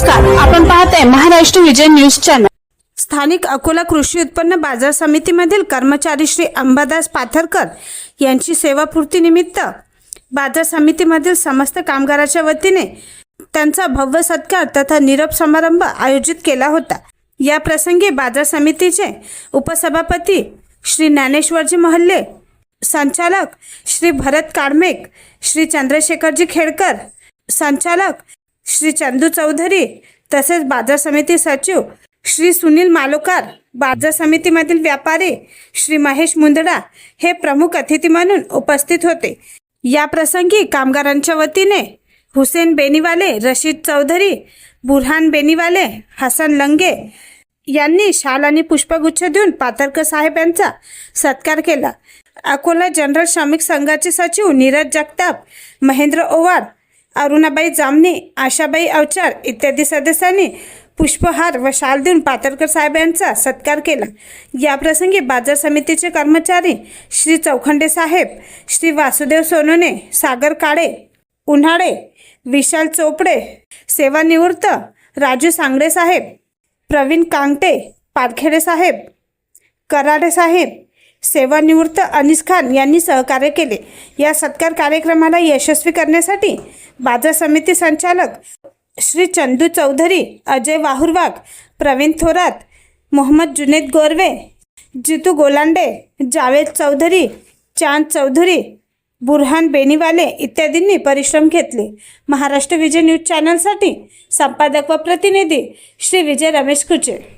नमस्कार आपण पाहताय महाराष्ट्र विजय न्यूज चॅनल. स्थानिक अकोला कृषी उत्पन्न बाजार समितीमधील कर्मचारी श्री अंबादास पाथरकर यांची सेवापूर्तीनिमित्त बाजार समितीमधील समस्त कामगाराच्या वतीने त्यांचा भव्य सत्कार तथा निरोप समारंभ आयोजित केला होता. या प्रसंगी बाजार समितीचे उपसभापती श्री ज्ञानेश्वरजी महल्ले संचालक श्री भरत काळमेक श्री चंद्रशेखरजी खेडकर संचालक श्री चंदू चौधरी तसेच बाजार समिती सचिव श्री सुनील मालोकार बाजार समितीमधील व्यापारी श्री महेश मुंदडा हे प्रमुख अतिथी म्हणून उपस्थित होते. या प्रसंगी कामगारांच्या वतीने हुसेन बेनीवाले रशीद चौधरी बुरहान बेनीवाले हसन लंगे यांनी शाल आणि पुष्पगुच्छ देऊन पातरकर साहेब यांचा सत्कार केला. अकोला जनरल श्रमिक संघाचे सचिव नीरज जगताप महेंद्र ओवार अरुणाबाई जामने आशाबाई अवचार इत्यादी सदस्यांनी पुष्पहार व शाल देऊन पातरकर साहेब यांचा सत्कार केला. याप्रसंगी बाजार समितीचे कर्मचारी श्री चौखंडे साहेब श्री वासुदेव सोनोने सागर काळे उन्हाळे विशाल चोपडे सेवानिवृत्त राजू सांगडे साहेब प्रवीण कांगटे पारखेडे साहेब कराडे साहेब सेवानिवृत्त अनिस खान यांनी सहकार्य केले. या सत्कार कार्यक्रमाला यशस्वी करण्यासाठी बाजार समिती संचालक श्री चंदू चौधरी अजय वाहुरवाग प्रवीण थोरात मोहम्मद जुनेद गोरवे जितू गोलांडे जावेद चौधरी चांद चौधरी बुरहान बेनीवाले इत्यादींनी परिश्रम घेतले. महाराष्ट्र विजय न्यूज चॅनलसाठी संपादक व प्रतिनिधी श्री विजय रमेश कुचे.